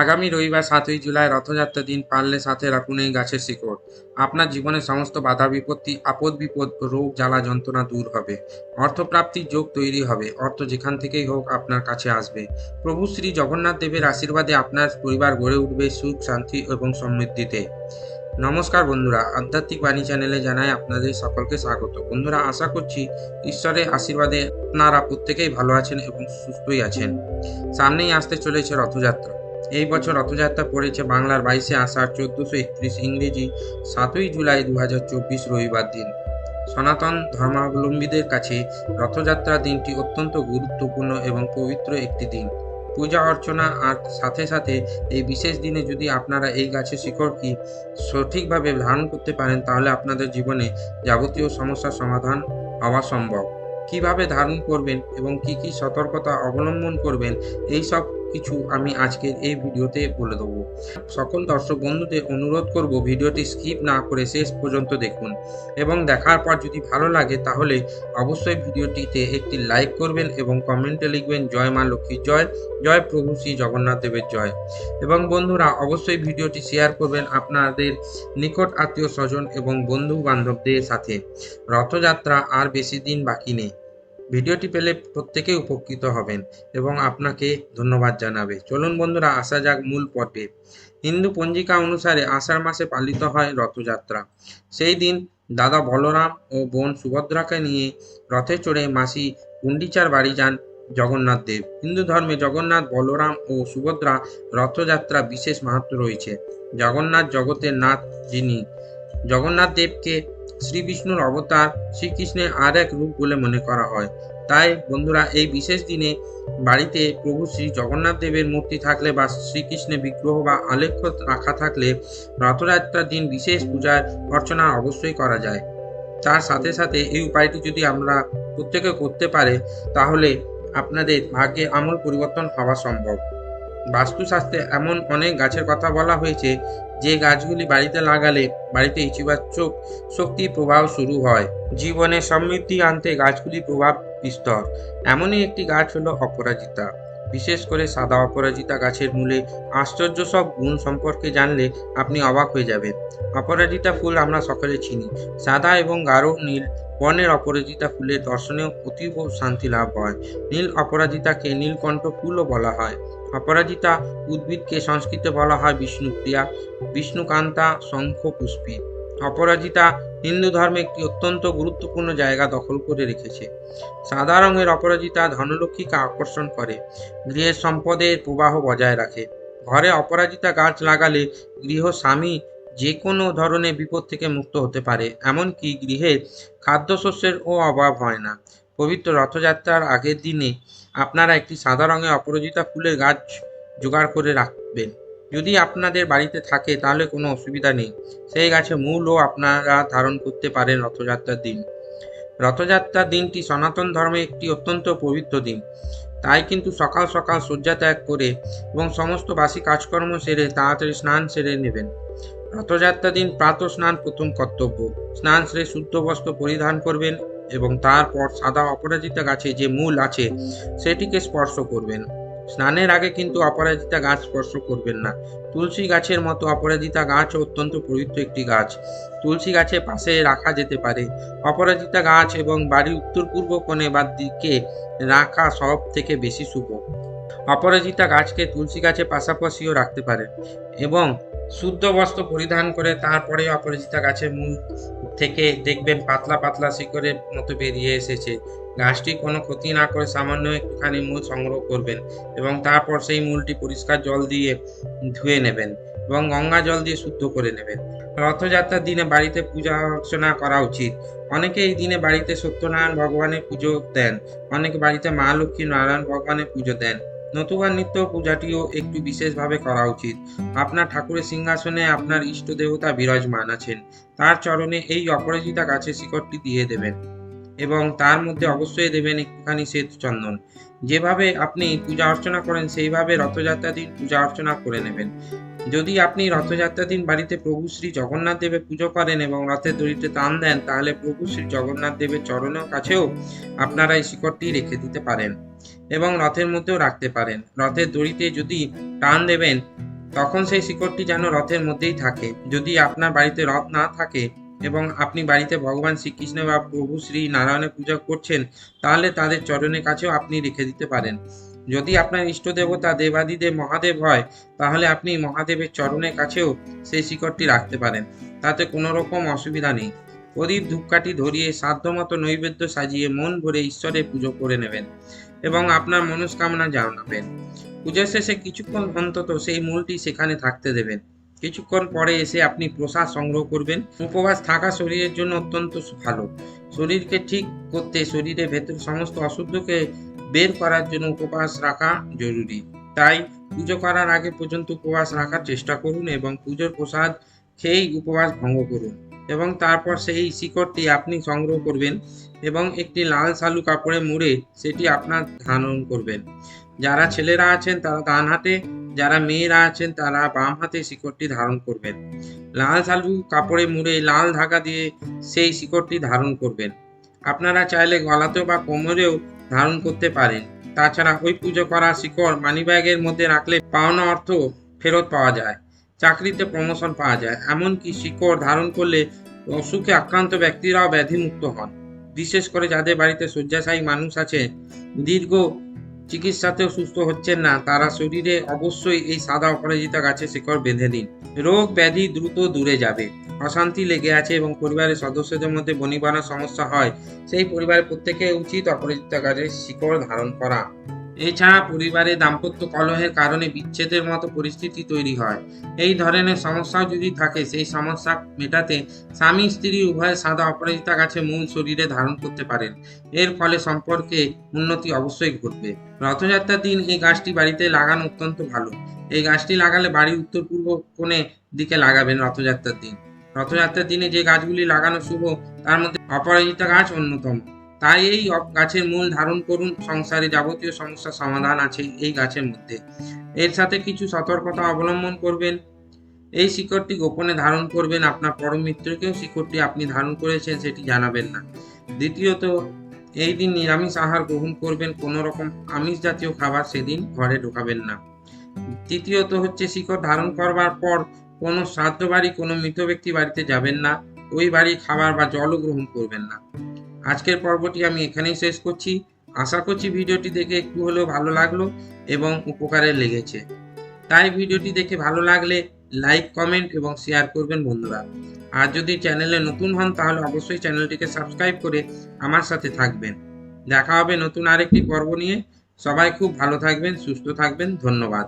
আগামী রবিবার সাতই জুলাই রথযাত্রার দিন পারলে সাথে রাখুন এই গাছের শিকড়। আপনার জীবনের সমস্ত বাধা, বিপত্তি, আপদ, বিপদ, রোগ, জ্বালা, যন্ত্রণা দূর হবে। অর্থপ্রাপ্তির যোগ তৈরি হবে। অর্থ যেখান থেকেই হোক আপনার কাছে আসবে। প্রভু শ্রী জগন্নাথ দেবের আশীর্বাদে আপনার পরিবার গড়ে উঠবে সুখ, শান্তি এবং সমৃদ্ধিতে। নমস্কার বন্ধুরা, আধ্যাত্মিক বাণী চ্যানেলে জানাই আপনাদের সকলকে স্বাগত। বন্ধুরা, আশা করছি ঈশ্বরের আশীর্বাদে আপনারা প্রত্যেকেই ভালো আছেন এবং সুস্থই আছেন। সামনেই আসতে চলেছে রথযাত্রা। এই বছর রথযাত্রা পড়েছে বাংলার বাইশে আষাঢ়, চোদ্দশো একত্রিশ ইংরেজি, সাতই জুলাই দু রবিবার দিন। সনাতন ধর্মাবলম্বীদের কাছে রথযাত্রা দিনটি অত্যন্ত গুরুত্বপূর্ণ এবং পবিত্র একটি দিন। পূজা অর্চনা আর সাথে সাথে এই বিশেষ দিনে যদি আপনারা এই গাছের শিকড়টি সঠিকভাবে ধারণ করতে পারেন, তাহলে আপনাদের জীবনে যাবতীয় সমস্যার সমাধান হওয়া সম্ভব। কীভাবে ধারণ করবেন এবং কি কি সতর্কতা অবলম্বন করবেন এই সব কিছু আমি আজকের এই ভিডিওতে বলে দেবো। সকল দর্শক বন্ধুদের অনুরোধ করব ভিডিওটি স্কিপ না করে শেষ পর্যন্ত দেখুন এবং দেখার পর যদি ভালো লাগে তাহলে অবশ্যই ভিডিওটিতে একটি লাইক করবেন এবং কমেন্টে লিখবেন, জয় মা লক্ষ্মীর জয় জয় প্রভু শ্রী জগন্নাথ দেবের জয়। এবং বন্ধুরা অবশ্যই ভিডিওটি শেয়ার করবেন আপনাদের নিকট আত্মীয় স্বজন এবং বন্ধু বান্ধবদের সাথে। রথযাত্রা আর বেশি দিন বাকি নেই। ভিডিওটি পেলে প্রত্যেকেই উপকৃত হবেন এবং আপনাকে ধন্যবাদ জানাবে। চলুন বন্ধুরা, আসা যাক মূল পর্বে। হিন্দু পঞ্জিকা অনুসারে আষাঢ় মাসে পালিত হয় রথযাত্রা। সেই দিন দাদা বলরাম ও বোন সুভদ্রাকে নিয়ে রথে চড়ে মাসি গুন্ডিচার বাড়ি যান জগন্নাথ দেব। হিন্দু ধর্মে জগন্নাথ, বলরাম ও সুভদ্রা রথযাত্রা বিশেষ মাহাত্ম রয়েছে। জগন্নাথ জগতের নাথ যিনি। জগন্নাথ দেবকে শ্রী বিষ্ণুর অবতার শ্রীকৃষ্ণের আর এক রূপ বলে মনে করা হয়। তাই বন্ধুরা, এই বিশেষ দিনে বাড়িতে প্রভু শ্রী জগন্নাথ দেবের মূর্তি থাকলে বা শ্রীকৃষ্ণের বিগ্রহ বা আলেখ্য রাখা থাকলে রথযাত্রার দিন বিশেষ পূজা অর্চনা অবশ্যই করা যায়। তার সাথে সাথে এই উপায়টি যদি আমরা প্রত্যেকে করতে পারে, তাহলে আপনাদের ভাগ্যে আমূল পরিবর্তন হওয়া সম্ভব। বাস্তুশাস্ত্রে এমন অনেক গাছের কথা বলা হয়েছে যে গাছগুলি বাড়িতে লাগালে বাড়িতে ইতিবাচক শক্তি প্রবাহ শুরু হয়। জীবনে সমৃদ্ধি আনতে গাছগুলি প্রভাব বিস্তর এমনই একটি গাছ হলো অপরাজিতা। বিশেষ করে সাদা অপরাজিতা গাছের মূলে আশ্চর্য সব গুণ সম্পর্কে জানলে আপনি অবাক হয়ে যাবেন। অপরাজিতা ফুল আমরা সকলে চিনি। সাদা এবং গাঢ় নীল বর্ণের অপরাজিতা ফুলের দর্শনেও অতীব শান্তি লাভ হয়। নীল অপরাজিতাকে নীলকণ্ঠ ফুলও বলা হয়। অপরাজিতা উদ্ভিদকে সংস্কৃতে বলা হয় বিষ্ণুপ্রিয়া, বিষ্ণুকান্তা শঙ্খ পুষ্পী অপরাজিতা হিন্দু ধর্মে একটি অত্যন্ত গুরুত্বপূর্ণ জায়গা দখল করে রেখেছে। সাদা রঙের অপরাজিতা ধনলক্ষ্মীকে আকর্ষণ করে, গৃহের সম্পদের প্রবাহ বজায় রাখে। ঘরে অপরাজিতা গাছ লাগালে গৃহ স্বামী যে কোনো ধরনের বিপদ থেকে মুক্ত হতে পারে, এমনকি গৃহে ও অভাব হয় না। পবিত্র রথযাত্রার আগের দিনে আপনারা একটি সাদা রঙের অপরাজিতা ফুলের গাছ জোগাড় করে রাখবেন। যদি আপনাদের বাড়িতে থাকে, তাহলে কোনো অসুবিধা নেই। সেই গাছে মূলও আপনারা ধারণ করতে পারেন রথযাত্রার দিন। রথযাত্রার দিনটি সনাতন ধর্মে একটি অত্যন্ত পবিত্র দিন। তাই কিন্তু সকাল সকাল শয্যা ত্যাগ করে এবং সমস্ত বাসি কাজকর্ম সেরে তাড়াতাড়ি স্নান সেরে নেবেন। রথযাত্রার দিন প্রাত স্নান প্রথম কর্তব্য। স্নান সেরে শুদ্ধ বস্ত্র পরিধান করবেন এবং তারপর সাদা অপরাজিতা গাছে যে মূল আছে, সেটিকে স্পর্শ করবেন। স্নানের আগে কিন্তু অপরাজিতা গাছ স্পর্শ করবেন না। তুলসী গাছের মতো অপরাজিতা গাছ অত্যন্ত পবিত্র একটি গাছ। তুলসী গাছের পাশে রাখা যেতে পারে। অপরাজিতা গাছ এবং বাড়ির উত্তর পূর্ব কোণে বা দিকে রাখা সব থেকে বেশি শুভ। অপরাজিতা গাছকে তুলসী গাছের পাশাপাশিও রাখতে পারেন এবং শুদ্ধ বস্ত্র পরিধান করে তারপরে অপরাজিতা গাছের মূল থেকে দেখবেন পাতলা পাতলা শিকড়ের মতো বেরিয়ে এসেছে। গাছটি কোনো ক্ষতি না করে সামান্য একটুখানি মূল সংগ্রহ করবেন এবং তারপর সেই মূলটি পরিষ্কার জল দিয়ে ধুয়ে নেবেন এবং গঙ্গা জল দিয়ে শুদ্ধ করে নেবেন। রথযাত্রার দিনে বাড়িতে পূজা অর্চনা করা উচিত। অনেকে এই দিনে বাড়িতে সত্যনারায়ণ ভগবানের পুজো দেন, অনেকে বাড়িতে মা লক্ষ্মী নারায়ণ ভগবানের পুজো দেন। নতুবা নিত্য পূজাটিও একটু বিশেষভাবে করা উচিত। আপনার ঠাকুরের সিংহাসনে আপনার ইষ্ট দেবতা বিরাজমান আছেন। তার চরণে এই অপরাজিতা গাছের শিকড়টি দিয়ে দেবেন এবং তার মধ্যে অবশ্যই দেবেন একটুখানি শ্বেত চন্দন যেভাবে আপনি পূজা অর্চনা করেন, সেইভাবে রথযাত্রা দিন পূজা অর্চনা করে নেবেন। যদি আপনি রথযাত্রা দিন বাড়িতে প্রভু শ্রী জগন্নাথ দেবের পুজো করেন এবং রথের দড়িতে টান দেন, তাহলে প্রভু শ্রী জগন্নাথ দেবের চরণের কাছেও আপনারা এই শিকড়টি রেখে দিতে পারেন এবং রথের মধ্যেও রাখতে পারেন। রথের দড়িতে যদি টান দেবেন, তখন সেই শিকড়টি যেন রথের মধ্যেই থাকে। যদি আপনার বাড়িতে রথ না থাকে এবং আপনি বাড়িতে ভগবান শ্রীকৃষ্ণ বা প্রভু শ্রী নারায়ণের পূজা করছেন, তাহলে তাদের চরণের কাছেও আপনি রেখে দিতে পারেন। যদি আপনার ইষ্ট দেবতা দেবাদিদেব মহাদেব হয়, তাহলে আপনি মহাদেবের চরণের কাছেও সেই শিকড়টি রাখতে পারেন। তাতে কোনো রকম অসুবিধা নেই। প্রদীপ ধূপকাঠি ধরিয়ে সাধ্যমতো নৈবেদ্য সাজিয়ে মন ভরে ঈশ্বরের পুজো করে নেবেন এবং আপনার মনস্কামনা জানাবেন। পুজোর শেষে কিছুক্ষণ অন্তত সেই মূলটি সেখানে থাকতে দেবেন। কিছুক্ষণ পরে এসে আপনি প্রসাদ সংগ্রহ করবেন। উপবাস থাকা শরীরের জন্য অত্যন্ত ভালো। শরীরকে ঠিক করতে শরীরের ভেতর সমস্ত অশুদ্ধকে বের করার জন্য উপবাস রাখা জরুরি। তাই পুজো করার আগে পর্যন্ত উপবাস রাখার চেষ্টা করুন এবং পুজোর প্রসাদ খেয়েই উপবাস ভঙ্গ করুন এবং তারপর সেই শিকড়টি আপনি সংগ্রহ করবেন এবং একটি লাল সালু কাপড়ে মুড়ে সেটি আপনার ধারণ করবেন। যারা ছেলেরা আছেন তারা ডান হাতে, যারা মেয়েরা আছেন তারা বাম হাতে শিকড়টি ধারণ করবেন। লাল সালু কাপড়ে মুড়ে লাল ধাগা দিয়ে সেই শিকড়টি ধারণ করবেন। আপনারা চাইলে গলাতেও বা কোমরেও ধারণ করতে পারেন। তাছাড়া ওই পুজো করা শিকড় মানিব্যাগের মধ্যে রাখলে পাওনা অর্থ ফেরত পাওয়া যায়, চাকরিতে প্রমোশন পাওয়া যায়। এমনকি শিকড় ধারণ করলে অসুখে আক্রান্ত ব্যক্তিরাও ব্যাধিমুক্ত হন। বিশেষ করে যাদের বাড়িতে শয্যাশায়ী মানুষ আছে, দীর্ঘ চিকিৎসাতেও সুস্থ হচ্ছেন না, তারা শরীরে অবশ্যই এই সাদা অপরাজিতা গাছের শিকড় বেঁধে দিন। রোগ ব্যাধি দ্রুত দূরে যাবে। অশান্তি লেগে আছে এবং পরিবারের সদস্যদের মধ্যে বনিবানার সমস্যা হয়। সেই পরিবারের প্রত্যেকে উচিত অপরাজিতা গাছের শিকড় ধারণ করা। এছাড়া পরিবারে দাম্পত্য কলহের কারণে বিচ্ছেদের মতো পরিস্থিতি তৈরি হয়। এই ধরনের সমস্যাও যদি থাকে, সেই সমস্যা মেটাতে স্বামী, স্ত্রী উভয় সাদা অপরাজিতা গাছে মূল শরীরে ধারণ করতে পারেন। এর ফলে সম্পর্কে উন্নতি অবশ্যই ঘটবে। রথযাত্রার দিন এই গাছটি বাড়িতে লাগানো অত্যন্ত ভালো। এই গাছটি লাগালে বাড়ির উত্তর পূর্ব কোণে দিকে লাগাবেন রথযাত্রার দিন। রথযাত্রার দিনে যে গাছগুলি লাগানো শুভ, তার মধ্যে অপরাজিতা গাছ অন্যতম। তাই এই গাছের মূল ধারণ করুন। সংসারে যাবতীয় সমস্যার সমাধান আছে এই গাছের মধ্যে। এর সাথে কিছু সতর্কতা অবলম্বন করবেন। এই শিকড়টি গোপনে ধারণ করবেন। আপনার পরম মিত্রকেও শিকড়টি আপনি ধারণ করেছেন, সেটি জানাবেন না। দ্বিতীয়ত, এই দিন নিরামিষ আহার গ্রহণ করবেন। কোনো রকম আমিষ জাতীয় খাবার সেদিন ঘরে ঢোকাবেন না। তৃতীয়ত হচ্ছে শিকড় ধারণ করবার পর কোনো শ্রাদ্ধ বাড়ি কোনো মৃত ব্যক্তি বাড়িতে যাবেন না। ওই বাড়ি খাবার বা জলও গ্রহণ করবেন না। আজকের পর্বটি আমি এখানেই শেষ করছি। আশা করছি ভিডিওটি দেখে একটু হলেও ভালো লাগল এবং উপকারে লেগেছে। তাই ভিডিওটি দেখে ভালো লাগলে লাইক, কমেন্ট এবং শেয়ার করবেন বন্ধুরা। আর যদি চ্যানেলে নতুন হন তাহলে অবশ্যই চ্যানেলটিকে সাবস্ক্রাইব করে আমার সাথে থাকবেন। দেখা হবে নতুন আরেকটি পর্ব নিয়ে। সবাই খুব ভালো থাকবেন, সুস্থ থাকবেন। ধন্যবাদ।